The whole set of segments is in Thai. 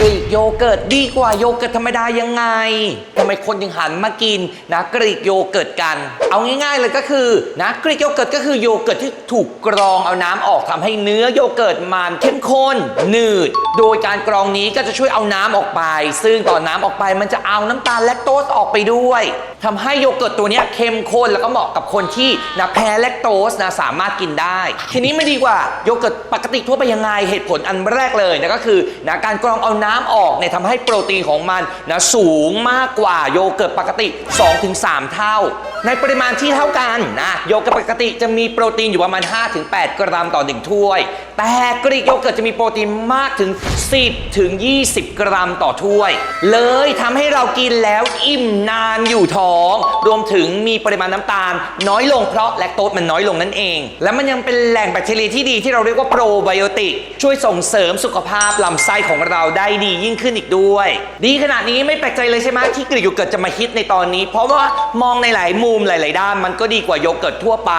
กรีกโยเกิร์ตดีกว่าโยเกิร์ตธรรมดายังไงทำไมคนยังหันมากินนะกรีกโยเกิร์ตกัน เอาง่ายๆเลยก็คือนะกรีกโยเกิร์ตก็คือโยเกิร์ตที่ถูกกรองเอาน้ำออกทำให้เนื้อโยเกิร์ตมันเข้มข้นหนืด โดยการกรองนี้ก็จะช่วยเอาน้ำออกไป ซึ่งตอนน้ำออกไปมันจะเอาน้ำตาลแลคโตสออกไปด้วย ทำให้โยเกิร์ตตัวนี้เข้มข้นแล้วก็เหมาะกับคนที่นะแพ้แลคโตสนะสามารถกินได้ ทีนี้ไม่ดีกว่าโยเกิร์ตปกติทั่วไปยังไงเหตุผลอันแรกเลยนะก็คือนะการกรองเอาน้ำออกเนี่ยทำให้โปรตีนของมันนะสูงมากกว่าโยเกิร์ตปกติ 2-3 เท่า ในปริมาณที่เท่ากันนะโยเกิร์ตปกติจะมีโปรตีนอยู่ประมาณ 5-8 กรัมต่อ 1 ถ้วย แต่กรีกโยเกิร์ตจะมีโปรตีนมากถึง 10ถึง20 กรัมต่อถ้วย เลยทำให้เรากินแล้วอิ่มนานอยู่ท้อง รวมถึงมีปริมาณน้ำตาล น้อยลงเพราะแลคโตสมันน้อยลงนั่นเอง และมันยังเป็นแหล่งแบคทีเรียที่ดีที่เราเรียกว่าโปรไบโอติกช่วยส่งเสริมสุขภาพลำไส้ของเราได้ดียิ่งขึ้นอีกด้วย ดีขนาดนี้ไม่แปลกใจเลยใช่ไหมที่กรีกโยเกิร์ตจะมาฮิตในตอนนี้ เพราะว่ามองในหลายมุมมหลาย ๆ ด้านมันก็ดีกว่าโยเกิร์ตทั่วไป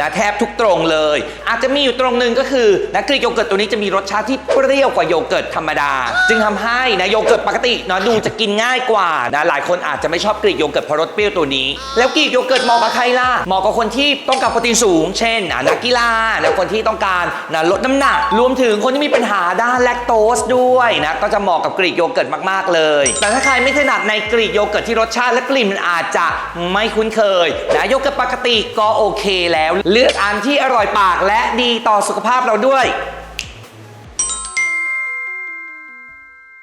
นะแทบทุกตรงเลย อาจจะมีอยู่ตรงหนึ่งก็คือนะกรีกโยเกิร์ตตัวนี้จะมีรสชาติที่เปรี้ยวกว่าโยเกิร์ตธรรมดา จึงทำให้นะโยเกิร์ตปกติเนาะดูจะกินง่ายกว่านะหลายคนอาจจะไม่ชอบกรีกโยเกิร์ตเพราะรสเปรี้ยวตัวนี้ แล้วกรีกโยเกิร์ตเหมาะกับใครล่ะเหมาะกับคนที่ต้องการโปรตีนสูง เช่นนักกีฬานะคนที่ต้องการนะลดน้ำหนัก รวมถึงคนที่มีปัญหาด้านแลคโตสด้วยนะก็จะเหมาะกับกรีกโยเกิร์ตมาก ๆ เลย แต่ถ้าใครไม่ถนัดในกรีกโยเกิร์ตที่รสชาติและกลิ่นมันอาจจะไม่คุ้นเคยนะโยเกิร์ตปกติก็โอเคแล้ว เลือกอันที่อร่อยปากและดีต่อสุขภาพเราด้วย